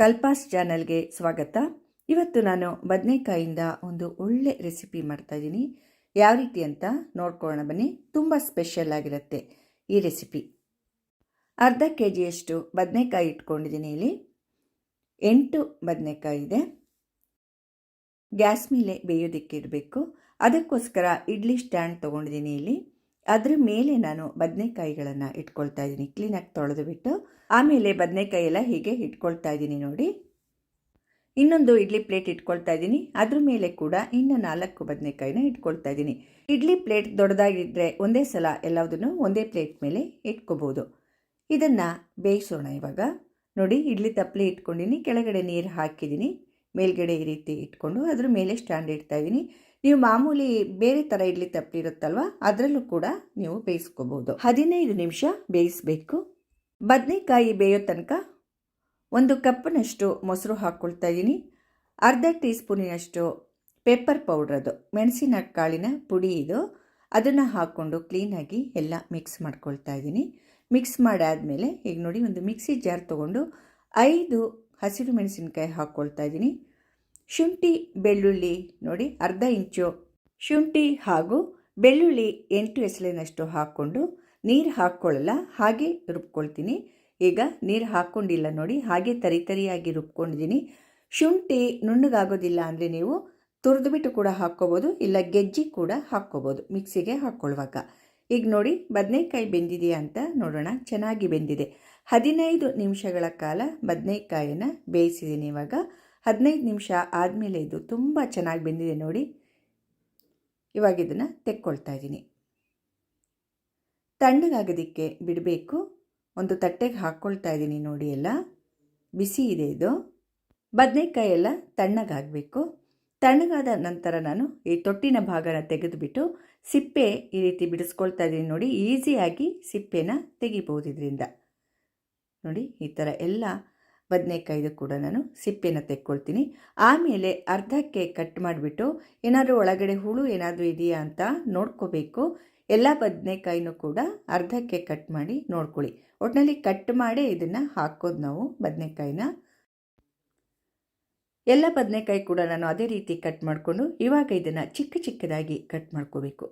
ಕಲ್ಪಾಸ್ ಚಾನಲ್ಗೆ ಸ್ವಾಗತ. ಇವತ್ತು ನಾನು ಬದನೆಕಾಯಿಂದ ಒಂದು ಒಳ್ಳೆ ರೆಸಿಪಿ ಮಾಡ್ತಾಯಿದ್ದೀನಿ ಯಾವ ರೀತಿ ಅಂತ ನೋಡ್ಕೊಳ್ಳೋಣ ಬನ್ನಿ. ತುಂಬ ಸ್ಪೆಷಲ್ ಆಗಿರುತ್ತೆ ಈ ರೆಸಿಪಿ. ಅರ್ಧ ಕೆ ಜಿಯಷ್ಟು ಬದನೆಕಾಯಿ ಇಟ್ಕೊಂಡಿದ್ದೀನಿ ಇಲ್ಲಿ. ಎಂಟು ಬದನೆಕಾಯಿ ಇದೆ. ಗ್ಯಾಸ್ ಮೇಲೆ ಬೇಯೋದಕ್ಕೆ ಇಡಬೇಕು. ಅದಕ್ಕೋಸ್ಕರ ಇಡ್ಲಿ ಸ್ಟ್ಯಾಂಡ್ ತೊಗೊಂಡಿದ್ದೀನಿ ಇಲ್ಲಿ. ಅದ್ರ ಮೇಲೆ ನಾನು ಬದನೆಕಾಯಿಗಳನ್ನು ಇಟ್ಕೊಳ್ತಾ ಇದ್ದೀನಿ ಕ್ಲೀನಾಗಿ ತೊಳೆದು ಬಿಟ್ಟು, ಆಮೇಲೆ ಬದನೆಕಾಯಿ ಎಲ್ಲ ಹೀಗೆ ಇಟ್ಕೊಳ್ತಾ ಇದ್ದೀನಿ ನೋಡಿ. ಇನ್ನೊಂದು ಇಡ್ಲಿ ಪ್ಲೇಟ್ ಇಟ್ಕೊಳ್ತಾ ಇದ್ದೀನಿ ಅದ್ರ ಮೇಲೆ ಕೂಡ ಇನ್ನು ನಾಲ್ಕು ಬದನೆಕಾಯಿನ ಇಟ್ಕೊಳ್ತಾ ಇದ್ದೀನಿ ಇಡ್ಲಿ ಪ್ಲೇಟ್ ದೊಡ್ಡದಾಗಿದ್ದರೆ ಒಂದೇ ಸಲ ಎಲ್ಲದನ್ನು ಒಂದೇ ಪ್ಲೇಟ್ ಮೇಲೆ ಇಟ್ಕೋಬೋದು. ಇದನ್ನು ಬೇಯಿಸೋಣ ಇವಾಗ. ನೋಡಿ, ಇಡ್ಲಿ ತಪ್ಪಲೆ ಇಟ್ಕೊಂಡಿನಿ. ಕೆಳಗಡೆ ನೀರು ಹಾಕಿದ್ದೀನಿ ಮೇಲ್ಗಡೆ ಈ ರೀತಿ ಇಟ್ಕೊಂಡು ಅದ್ರ ಮೇಲೆ ಸ್ಟ್ಯಾಂಡ್ ಇಡ್ತಾ ಇದ್ದೀನಿ ನೀವು ಮಾಮೂಲಿ ಬೇರೆ ಥರ ಇಡ್ಲಿ ತಪ್ಪಿರುತ್ತಲ್ವ ಅದರಲ್ಲೂ ಕೂಡ ನೀವು ಬೇಯಿಸ್ಕೋಬೋದು. ಹದಿನೈದು ನಿಮಿಷ ಬೇಯಿಸಬೇಕು. ಬದನೆಕಾಯಿ ಬೇಯೋ ತನಕ ಒಂದು ಕಪ್ನಷ್ಟು ಮೊಸರು ಹಾಕ್ಕೊಳ್ತಾ ಇದ್ದೀನಿ ಅರ್ಧ ಟೀ ಸ್ಪೂನಿನಷ್ಟು ಪೆಪ್ಪರ್ ಪೌಡ್ರದು ಮೆಣಸಿನ ಕಾಳಿನ ಪುಡಿ ಇದು. ಅದನ್ನು ಹಾಕ್ಕೊಂಡು ಕ್ಲೀನಾಗಿ ಎಲ್ಲ ಮಿಕ್ಸ್ ಮಾಡ್ಕೊಳ್ತಾ ಇದ್ದೀನಿ ಮಿಕ್ಸ್ ಮಾಡಾದಮೇಲೆ ಈಗ ನೋಡಿ ಒಂದು ಮಿಕ್ಸಿ ಜಾರ್ ತೊಗೊಂಡು ಐದು ಹಸಿರು ಮೆಣಸಿನಕಾಯಿ ಹಾಕ್ಕೊಳ್ತಾ ಇದ್ದೀನಿ ಶುಂಠಿ, ಬೆಳ್ಳುಳ್ಳಿ ನೋಡಿ ಅರ್ಧ ಇಂಚು ಶುಂಠಿ ಹಾಗೂ ಬೆಳ್ಳುಳ್ಳಿ ಎಂಟು ಎಸಳಿನಷ್ಟು ಹಾಕ್ಕೊಂಡು ನೀರು ಹಾಕ್ಕೊಳ್ಳಲ್ಲ, ಹಾಗೆ ರುಬ್ಕೊಳ್ತೀನಿ. ಈಗ ನೀರು ಹಾಕ್ಕೊಂಡಿಲ್ಲ ನೋಡಿ, ಹಾಗೆ ತರಿತರಿಯಾಗಿ ರುಬ್ಕೊಂಡಿದ್ದೀನಿ. ಶುಂಠಿ ನುಣ್ಣಗಾಗೋದಿಲ್ಲ ಅಂದರೆ ನೀವು ತುರಿದುಬಿಟ್ಟು ಕೂಡ ಹಾಕ್ಕೋಬೋದು, ಇಲ್ಲ ಗೆಜ್ಜಿ ಕೂಡ ಹಾಕ್ಕೋಬೋದು ಮಿಕ್ಸಿಗೆ ಹಾಕ್ಕೊಳ್ಳುವಾಗ. ಈಗ ನೋಡಿ ಬದನೆಕಾಯಿ ಬೆಂದಿದೆಯಾ ಅಂತ ನೋಡೋಣ, ಚೆನ್ನಾಗಿ ಬೆಂದಿದೆ. ಹದಿನೈದು ನಿಮಿಷಗಳ ಕಾಲ ಬದನೆಕಾಯಿನ ಬೇಯಿಸಿದ್ದೀನಿ ಇವಾಗ. ಹದಿನೈದು ನಿಮಿಷ ಆದಮೇಲೆ ಇದು ತುಂಬ ಚೆನ್ನಾಗಿ ಬೆಂದಿದೆ ನೋಡಿ. ಇವಾಗ ಇದನ್ನು ತೆಕ್ಕೊಳ್ತಾ ಇದ್ದೀನಿ. ತಣ್ಣಗಾಗೋದಕ್ಕೆ ಬಿಡಬೇಕು. ಒಂದು ತಟ್ಟೆಗೆ ಹಾಕ್ಕೊಳ್ತಾ ಇದ್ದೀನಿ ನೋಡಿ ಎಲ್ಲ. ಬಿಸಿ ಇದೆ ಇದು. ಬದನೆಕಾಯಿ ಎಲ್ಲ ತಣ್ಣಗಾಗಬೇಕು. ತಣ್ಣಗಾದ ನಂತರ ನಾನು ಈ ತೊಟ್ಟಿನ ಭಾಗನ ತೆಗೆದುಬಿಟ್ಟು ಸಿಪ್ಪೆ ಈ ರೀತಿ ಬಿಡಿಸ್ಕೊಳ್ತಾ ಇದ್ದೀನಿ ನೋಡಿ. ಈಸಿಯಾಗಿ ಸಿಪ್ಪೆನ ತೆಗಿಬೋದು ಇದರಿಂದ. ನೋಡಿ, ಈ ಥರ ಎಲ್ಲ ಬದನೆಕಾಯ್ದು ಕೂಡ ನಾನು ಸಿಪ್ಪೆನ ತೆಕ್ಕೊಳ್ತೀನಿ. ಆಮೇಲೆ ಅರ್ಧಕ್ಕೆ ಕಟ್ ಮಾಡಿಬಿಟ್ಟು ಏನಾದರೂ ಒಳಗಡೆ ಹುಳು ಏನಾದರೂ ಇದೆಯಾ ಅಂತ ನೋಡ್ಕೋಬೇಕು. ಎಲ್ಲ ಬದನೆಕಾಯಿನೂ ಕೂಡ ಅರ್ಧಕ್ಕೆ ಕಟ್ ಮಾಡಿ ನೋಡ್ಕೊಳ್ಳಿ. ಒಟ್ಟಿನಲ್ಲಿ ಕಟ್ ಮಾಡೇ ಇದನ್ನು ಹಾಕೋದು ನಾವು ಬದನೆಕಾಯಿನ. ಎಲ್ಲ ಬದನೆಕಾಯಿ ಕೂಡ ನಾನು ಅದೇ ರೀತಿ ಕಟ್ ಮಾಡಿಕೊಂಡು ಇವಾಗ ಇದನ್ನು ಚಿಕ್ಕ ಚಿಕ್ಕದಾಗಿ ಕಟ್ ಮಾಡ್ಕೋಬೇಕು.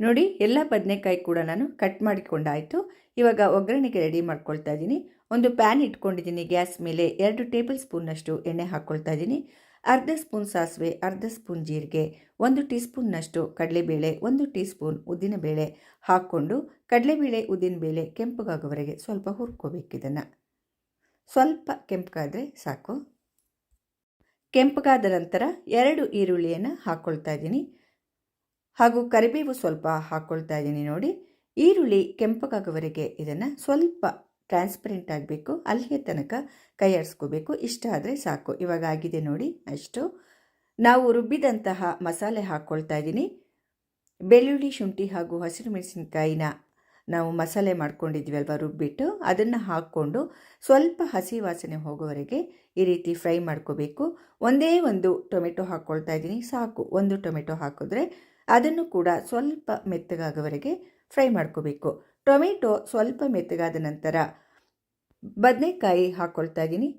ನೋಡಿ, ಎಲ್ಲ ಬದನೆಕಾಯಿ ಕೂಡ ನಾನು ಕಟ್ ಮಾಡಿಕೊಂಡಾಯಿತು. ಇವಾಗ ಒಗ್ಗರಣೆಗೆ ರೆಡಿ ಮಾಡ್ಕೊಳ್ತಾ ಇದ್ದೀನಿ ಒಂದು ಪ್ಯಾನ್ ಇಟ್ಕೊಂಡಿದ್ದೀನಿ ಗ್ಯಾಸ್ ಮೇಲೆ. ಎರಡು ಟೇಬಲ್ ಸ್ಪೂನ್ನಷ್ಟು ಎಣ್ಣೆ ಹಾಕ್ಕೊಳ್ತಾ ಇದ್ದೀನಿ. ಅರ್ಧ ಸ್ಪೂನ್ ಸಾಸಿವೆ, ಅರ್ಧ ಸ್ಪೂನ್ ಜೀರಿಗೆ, ಒಂದು ಟೀ ಸ್ಪೂನ್ನಷ್ಟು ಕಡಲೆಬೇಳೆ, ಒಂದು ಟೀ ಸ್ಪೂನ್ ಉದ್ದಿನಬೇಳೆ ಹಾಕ್ಕೊಂಡು ಕಡಲೆಬೇಳೆ ಉದ್ದಿನಬೇಳೆ ಕೆಂಪಗಾಗೋವರೆಗೆ ಸ್ವಲ್ಪ ಹುರ್ಕೋಬೇಕು ಇದನ್ನು. ಸ್ವಲ್ಪ ಕೆಂಪಗಾದರೆ ಸಾಕು. ಕೆಂಪಗಾದ ನಂತರ ಎರಡು ಈರುಳ್ಳಿಯನ್ನು ಹಾಕ್ಕೊಳ್ತಾ ಇದ್ದೀನಿ. ಹಾಗೂ ಕರಿಬೇವು ಸ್ವಲ್ಪ ಹಾಕ್ಕೊಳ್ತಾ ಇದ್ದೀನಿ ನೋಡಿ. ಈರುಳ್ಳಿ ಕೆಂಪಗಾಗೋವರೆಗೆ ಇದನ್ನು ಸ್ವಲ್ಪ ಟ್ರಾನ್ಸ್ಪರೆಂಟ್ ಆಗಬೇಕು ಅಲ್ಲಿಗೆ ತನಕ ಕೈ ಆಡಿಸ್ಕೋಬೇಕು ಇಷ್ಟ ಆದರೆ ಸಾಕು. ಇವಾಗ ಆಗಿದೆ ನೋಡಿ, ಅಷ್ಟು. ನಾವು ರುಬ್ಬಿದಂತಹ ಮಸಾಲೆ ಹಾಕ್ಕೊಳ್ತಾ ಇದ್ದೀನಿ. ಬೆಳ್ಳುಳ್ಳಿ, ಶುಂಠಿ ಹಾಗೂ ಹಸಿರು ಮೆಣಸಿನಕಾಯಿನ ನಾವು ಮಸಾಲೆ ಮಾಡ್ಕೊಂಡಿದ್ವಿ ಅಲ್ವಾ ರುಬ್ಬಿಟ್ಟು, ಅದನ್ನು ಹಾಕ್ಕೊಂಡು ಸ್ವಲ್ಪ ಹಸಿ ವಾಸನೆ ಹೋಗೋವರೆಗೆ ಈ ರೀತಿ ಫ್ರೈ ಮಾಡ್ಕೋಬೇಕು. ಒಂದೇ ಒಂದು ಟೊಮೆಟೊ ಹಾಕ್ಕೊಳ್ತಾ ಇದ್ದೀನಿ, ಸಾಕು. ಒಂದು ಟೊಮೆಟೊ ಹಾಕಿದ್ರೆ ಅದನ್ನು ಕೂಡ ಸ್ವಲ್ಪ ಮೆತ್ತಗಾಗೋವರೆಗೆ ಫ್ರೈ ಮಾಡ್ಕೋಬೇಕು. ಟೊಮೆಟೊ ಸ್ವಲ್ಪ ಮೆತ್ತಗಾದ ನಂತರ ಬದನೆಕಾಯಿ ಹಾಕ್ಕೊಳ್ತಾ ಇದ್ದೀನಿ.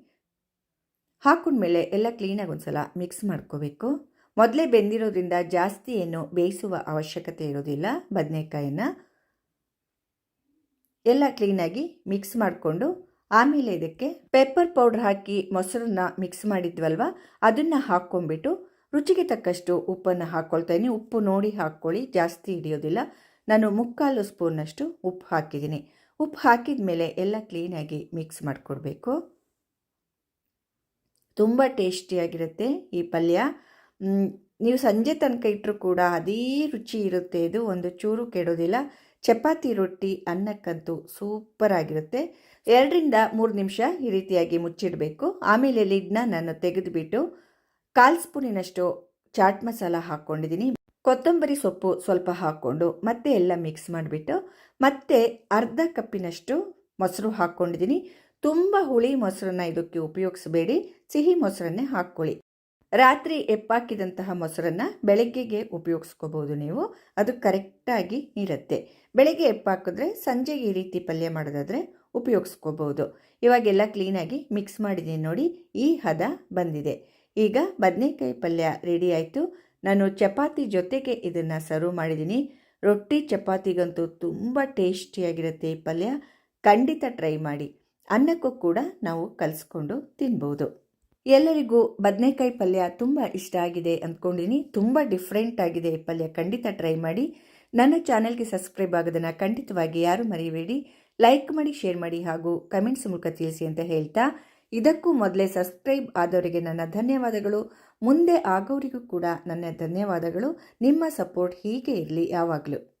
ಹಾಕೊಂಡ್ಮೇಲೆ ಎಲ್ಲ ಕ್ಲೀನಾಗಿ ಒಂದು ಸಲ ಮಿಕ್ಸ್ ಮಾಡ್ಕೋಬೇಕು. ಮೊದಲೇ ಬೆಂದಿರೋದ್ರಿಂದ ಜಾಸ್ತಿ ಏನು ಬೇಯಿಸುವ ಅವಶ್ಯಕತೆ ಇರೋದಿಲ್ಲ ಬದನೆಕಾಯಿನ ಎಲ್ಲ ಕ್ಲೀನಾಗಿ ಮಿಕ್ಸ್ ಮಾಡಿಕೊಂಡು ಆಮೇಲೆ ಇದಕ್ಕೆ ಪೆಪ್ಪರ್ ಪೌಡ್ರ್ ಹಾಕಿ ಮೊಸರನ್ನ ಮಿಕ್ಸ್ ಮಾಡಿದ್ವಲ್ವ? ಅದನ್ನು ಹಾಕ್ಕೊಂಡ್ಬಿಟ್ಟು ರುಚಿಗೆ ತಕ್ಕಷ್ಟು ಉಪ್ಪನ್ನು ಹಾಕ್ಕೊಳ್ತಾಯಿದ್ದೀನಿ ಉಪ್ಪು ನೋಡಿ ಹಾಕ್ಕೊಳ್ಳಿ, ಜಾಸ್ತಿ ಹಿಡಿಯೋದಿಲ್ಲ. ನಾನು ಮುಕ್ಕಾಲು ಸ್ಪೂನಷ್ಟು ಉಪ್ಪು ಹಾಕಿದ್ದೀನಿ. ಉಪ್ಪು ಹಾಕಿದ ಮೇಲೆ ಎಲ್ಲ ಕ್ಲೀನಾಗಿ ಮಿಕ್ಸ್ ಮಾಡಿಕೊಡ್ಬೇಕು. ತುಂಬ ಟೇಸ್ಟಿಯಾಗಿರುತ್ತೆ ಈ ಪಲ್ಯ. ನೀವು ಸಂಜೆ ತನಕ ಇಟ್ಟರೂ ಕೂಡ ಅದೇ ರುಚಿ ಇರುತ್ತೆ ಇದು, ಒಂದು ಚೂರು ಕೆಡೋದಿಲ್ಲ. ಚಪಾತಿ, ರೊಟ್ಟಿ, ಅನ್ನಕ್ಕಂತೂ ಸೂಪರ್ ಆಗಿರುತ್ತೆ. ಎರಡರಿಂದ ಮೂರು ನಿಮಿಷ ಈ ರೀತಿಯಾಗಿ ಮುಚ್ಚಿಡಬೇಕು. ಆಮೇಲೆ ಲಿಡ್ನ ನಾನು ತೆಗೆದುಬಿಟ್ಟು ಕಾಲು ಸ್ಪೂನಿನಷ್ಟು ಚಾಟ್ ಮಸಾಲ ಹಾಕ್ಕೊಂಡಿದ್ದೀನಿ ಕೊತ್ತಂಬರಿ ಸೊಪ್ಪು ಸ್ವಲ್ಪ ಹಾಕ್ಕೊಂಡು ಮತ್ತೆ ಎಲ್ಲ ಮಿಕ್ಸ್ ಮಾಡಿಬಿಟ್ಟು ಮತ್ತೆ ಅರ್ಧ ಕಪ್ಪಿನಷ್ಟು ಮೊಸರು ಹಾಕ್ಕೊಂಡಿದ್ದೀನಿ. ತುಂಬ ಹುಳಿ ಮೊಸರನ್ನ ಇದಕ್ಕೆ ಉಪಯೋಗಿಸಬೇಡಿ. ಸಿಹಿ ಮೊಸರನ್ನೇ ಹಾಕ್ಕೊಳ್ಳಿ. ರಾತ್ರಿ ಎಪ್ಪಾಕಿದಂತಹ ಮೊಸರನ್ನು ಬೆಳಗ್ಗೆಗೆ ಉಪಯೋಗಿಸ್ಕೋಬೋದು ನೀವು. ಅದು ಕರೆಕ್ಟಾಗಿ ಇರುತ್ತೆ. ಬೆಳಗ್ಗೆ ಎಪ್ಪಾಕಿದ್ರೆ ಸಂಜೆಗೆ ಈ ರೀತಿ ಪಲ್ಯ ಮಾಡೋದಾದರೆ ಉಪಯೋಗಿಸ್ಕೋಬಹುದು ಇವಾಗೆಲ್ಲ ಕ್ಲೀನಾಗಿ ಮಿಕ್ಸ್ ಮಾಡಿದ್ದೀನಿ ನೋಡಿ. ಈ ಹದ ಬಂದಿದೆ. ಈಗ ಬದನೆಕಾಯಿ ಪಲ್ಯ ರೆಡಿ ಆಯಿತು. ನಾನು ಚಪಾತಿ ಜೊತೆಗೆ ಇದನ್ನು ಸರ್ವ್ ಮಾಡಿದ್ದೀನಿ. ರೊಟ್ಟಿ ಚಪಾತಿಗಂತೂ ತುಂಬ ಟೇಸ್ಟಿಯಾಗಿರುತ್ತೆ ಈ ಪಲ್ಯ. ಖಂಡಿತ ಟ್ರೈ ಮಾಡಿ. ಅನ್ನಕ್ಕೂ ಕೂಡ ನಾವು ಕಲಿಸ್ಕೊಂಡು ತಿನ್ಬೋದು. ಎಲ್ಲರಿಗೂ ಬದನೆಕಾಯಿ ಪಲ್ಯ ತುಂಬ ಇಷ್ಟ ಆಗಿದೆ ಅಂದ್ಕೊಂಡಿನಿ. ತುಂಬ ಡಿಫ್ರೆಂಟ್ ಆಗಿದೆ ಈ ಪಲ್ಯ. ಖಂಡಿತ ಟ್ರೈ ಮಾಡಿ. ನನ್ನ ಚಾನೆಲ್ಗೆ ಸಬ್ಸ್ಕ್ರೈಬ್ ಆಗೋದನ್ನು ಖಂಡಿತವಾಗಿ ಯಾರು ಮರೆಯಬೇಡಿ ಲೈಕ್ ಮಾಡಿ ಶೇರ್ ಮಾಡಿ ಹಾಗೂ ಕಮೆಂಟ್ಸ್ ಮೂಲಕ ತಿಳಿಸಿ ಅಂತ ಹೇಳ್ತಾ ಇದಕ್ಕೂ ಮೊದಲೇ ಸಬ್ಸ್ಕ್ರೈಬ್ ಆದವರಿಗೆ ನನ್ನ ಧನ್ಯವಾದಗಳು. ಮುಂದೆ ಆಗೋರಿಗೂ ಕೂಡ ನನ್ನ ಧನ್ಯವಾದಗಳು. ನಿಮ್ಮ ಸಪೋರ್ಟ್ ಹೀಗೆ ಇರಲಿ ಯಾವಾಗಲೂ.